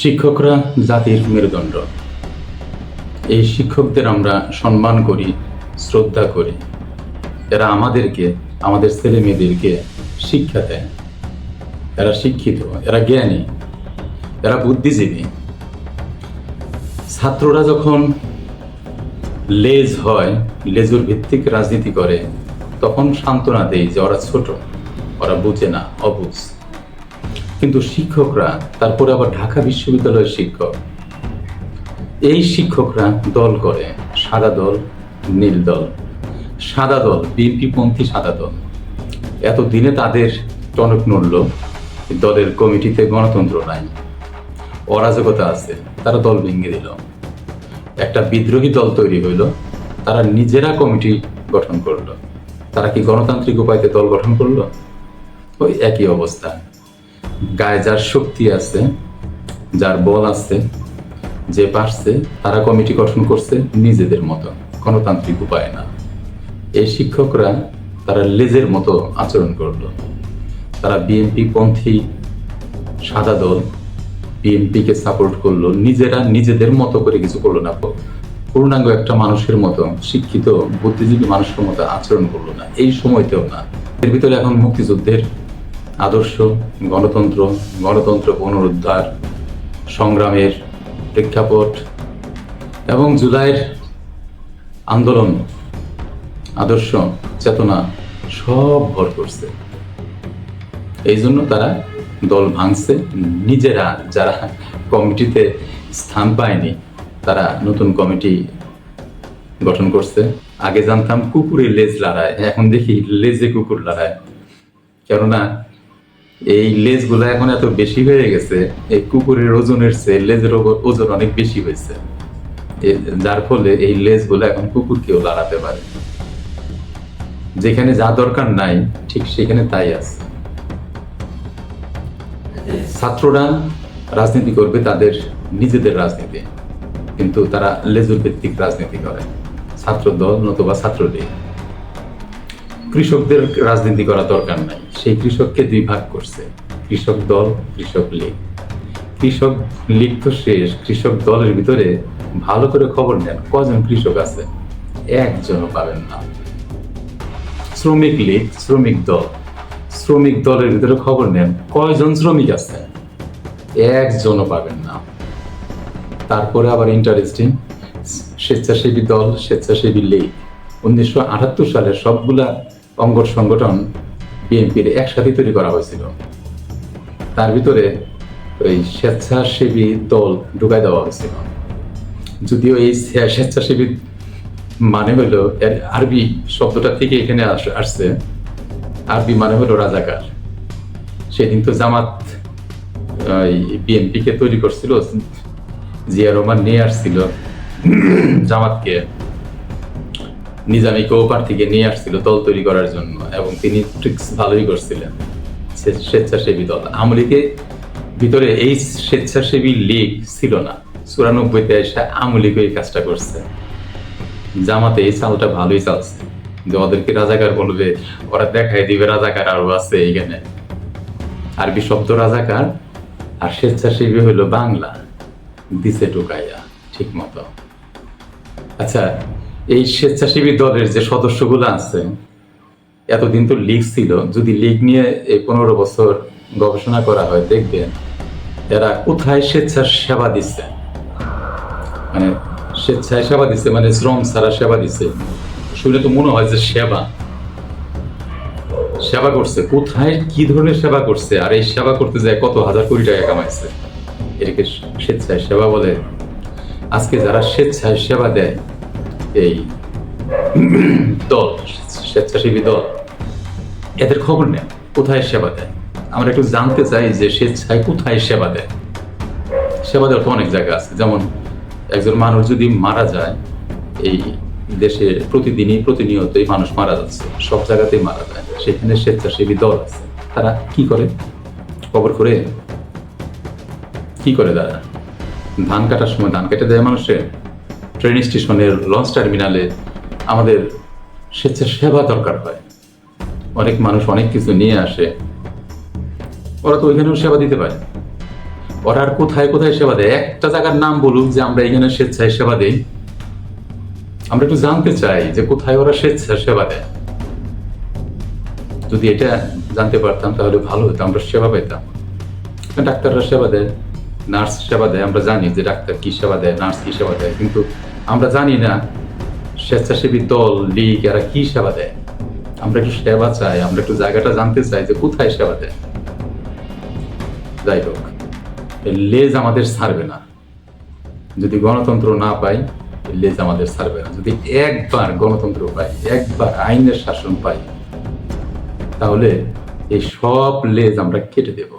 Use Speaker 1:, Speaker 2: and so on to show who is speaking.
Speaker 1: শিক্ষকরা জাতির মেরুদণ্ড। এই শিক্ষকদের আমরা সম্মান করি, শ্রদ্ধা করি। এরা আমাদেরকে, আমাদের ছেলে মেয়েদেরকে শিক্ষা দেয়। এরা শিক্ষিত, এরা জ্ঞানী, এরা বুদ্ধিজীবী। ছাত্ররা যখন লেজ হয়, লেজুর ভিত্তিক রাজনীতি করে, তখন সান্ত্বনা দেই যে ওরা ছোট, ওরা বুঝে না, অবুঝ। কিন্তু শিক্ষকরা, তারপরে আবার ঢাকা বিশ্ববিদ্যালয়ের শিক্ষক। এই শিক্ষকরা দল করে, সাদা দল, নীল দল। সাদা দল, বিএনপি পন্থী সাদা দল। এতদিনে তাদের টনক নড়ল, দলের কমিটিতে গণতন্ত্র নাই। অরাজকতা আছে, তারা দল ভেঙে দিল। একটা বিদ্রোহী দল তৈরি হইল, তারা নিজেরা কমিটি গঠন করল। তারা কি গণতান্ত্রিক উপায়তে দল গঠন করল? ওই একই অবস্থা। গায়ে যার শক্তি আছে, যার বল আছে, যে পারছে, তারা কমিটি গঠন করছে নিজেদের মতো। গণতান্ত্রিক উপায় না। এই শিক্ষকরা তারা লেজের মতো আচরণ করল। তারা বিএনপি পন্থী, সাদা দল, বিএনপিকে সাপোর্ট করল। নিজেরা নিজেদের মতো করে কিছু করল না। পূর্ণাঙ্গ একটা মানুষের মতো, শিক্ষিত, বুদ্ধিজীবী মানুষের মতো আচরণ করল না। এই সময়তেও না। এর ভিতরে এখন মুক্তিযুদ্ধের আদর্শ, গণতন্ত্র গণতন্ত্র পুনরুদ্ধার, সংগ্রামের প্রেক্ষাপট এবং জুলাইয়ের আন্দোলন, আদর্শ, চেতনা সব ভর করছে। এই জন্য তারা দল ভাঙছে। নিজেরা যারা কমিটিতে স্থান পায়নি, তারা নতুন কমিটি গঠন করছে। আগে জানতাম কুকুরে লেজ লড়ায় এখন দেখি লেজে কুকুর লড়ায় কেননা এই লেজগুলো এখন এত বেশি হয়ে গেছে, এই কুকুরের ওজনের চেয়ে লেজের ওজন অনেক বেশি হয়েছে। যার ফলে এই লেজগুলো এখন কুকুরকেও লড়াতে পারে। যেখানে যা দরকার নাই, ঠিক সেখানে তাই আছে। ছাত্ররা রাজনীতি করবে তাদের নিজেদের রাজনীতি, কিন্তু তারা লেজুর ভিত্তিক রাজনীতি করে ছাত্র দল নতুবা ছাত্রলীগ। কৃষকদের রাজনীতি করা দরকার নাই। সেই কৃষককে দুই ভাগ করছে। কৃষক দল, কৃষক লীগ। কৃষক লীগ তো শেষ, কৃষক দলের ভিতরে ভালো করে খবর নেন, কজন কৃষক আছে? একজনও পাবেন না। শ্রমিক লীগ, শ্রমিক দল। শ্রমিক দলের ভিতরে খবর নেন, কয়জন শ্রমিক আছে? একজনও পাবেন না। তারপরে আবার ইন্টারেস্টিং স্বেচ্ছাসেবী দল, স্বেচ্ছাসেবী লীগ। উনিশশো আটাত্তর সালে সবগুলা অঙ্গ সংগঠন বিএনপির একসাথে তৈরি করা হয়েছিল। তার ভিতরে ওই স্বেচ্ছাসেবী দল ঢুকাই দেওয়া হয়েছিল। যদিও এই স্বে- স্বেচ্ছাসেবী মানে হলো আরবি শব্দটা থেকে এখানে আস- আসছে। আরবি মানে হলো রাজাকার। সেদিন তো জামাত বিএনপি কে তৈরি করছিল, জিয়া রহমান নিয়ে আসছিল জামাতকে। নিজামী কৌপার থেকে নিয়ে আসছিল দল তৈরি করার জন্য, এবং তিনি ট্রিক্স ভালোই করছিলেন। স্বেচ্ছাসেবী দল। আমলিকে ভিতরে এই স্বেচ্ছাসেবী লীগ ছিল না। চুরানব্বইতে এসে আমলিগ এই কাজটা করছে। জামাতে এই চালটা ভালোই চালছে। যে ওদেরকে রাজাকার বলবে, ওরা দেখাই দিবে রাজাকার আরও আছে এইখানে। আরবি শব্দ রাজাকার আর স্বেচ্ছাসেবী হইল বাংলা। দিছে টোকাইয়া ঠিক মতো আচ্ছা এই স্বেচ্ছাসেবী দলের যে সদস্যগুলো আছে, এতদিন তো লীগ ছিল, যদি লীগ নিয়ে এই পনেরো বছর গবেষণা করা হয়, দেখবেন এরা কোথায় স্বেচ্ছার সেবা দিচ্ছে। মানে স্বেচ্ছায় সেবা দিচ্ছে মানে শ্রম ছাড়া সেবা দিচ্ছে। শুনে তো মনে হয় যে সেবা। সেবা করছে, কোথায় কি ধরনের সেবা করছে, আর এই সেবা করতে যায় কত হাজার কোটি টাকা কামাইছে। এটাকে স্বেচ্ছায় সেবা বলে। আজকে যারা স্বেচ্ছায় সেবা দেয় এই দল স্বেচ্ছাসেবী দল এদের খবর নেন, কোথায় সেবা দেয়? আমরা একটু জানতে চাই যে স্বেচ্ছায় কোথায় সেবা দেয়। সেবা দেওয়ার তো অনেক জায়গা আছে। যেমন একজন মানুষ যদি মারা যায়, এই দেশে প্রতিদিনই, প্রতিনিয়তই মানুষ মারা যাচ্ছে। সব জায়গাতেই মারা যায়। সেখানে স্বেচ্ছাসেবী দল আছে। তারা কি করে? খবর করে কি করে তারা ধান কাটার সময় ধান কেটে দেয় মানুষের? ট্রেন স্টেশনের লঞ্চ টার্মিনালে আমাদের স্বেচ্ছাসেবা দরকার হয়। অনেক মানুষ অনেক কিছু নিয়ে আসে। ওরা তো ওইখানেও সেবা দিতে পারে। ওরা আর কোথায় কোথায় সেবা দেয়? একটা জায়গার নাম বলুক যে আমরা এখানে স্বেচ্ছায় সেবা দেই। আমরা একটু জানতে চাই যে কোথায় ওরা স্বেচ্ছায় সেবা দেয়। যদি এটা জানতে পারতাম তাহলে ভালো হতো, আমরা সেবা পেতাম। ডাক্তাররা সেবা দেয়, নার্স সেবা দেয়, আমরা জানি যে ডাক্তার কি সেবা দেয়, নার্স কি সেবা দেয়। কিন্তু আমরা জানি না, স্বেচ্ছাসেবী দল, লীগ, এরা কি সেবা দেয়? আমরা একটু সেবা চাই, আমরা একটু জায়গাটা জানতে চাই যে কোথায় সেবা দেয়। যাই হোক লেজ আমাদের ছাড়বে না। যদি গণতন্ত্র না পাই লেজ আমাদের ছাড়বে না। যদি একবার গণতন্ত্র পাই, একবার আইনের শাসন পাই, তাহলে এই সব লেজ আমরা কেটে দেব।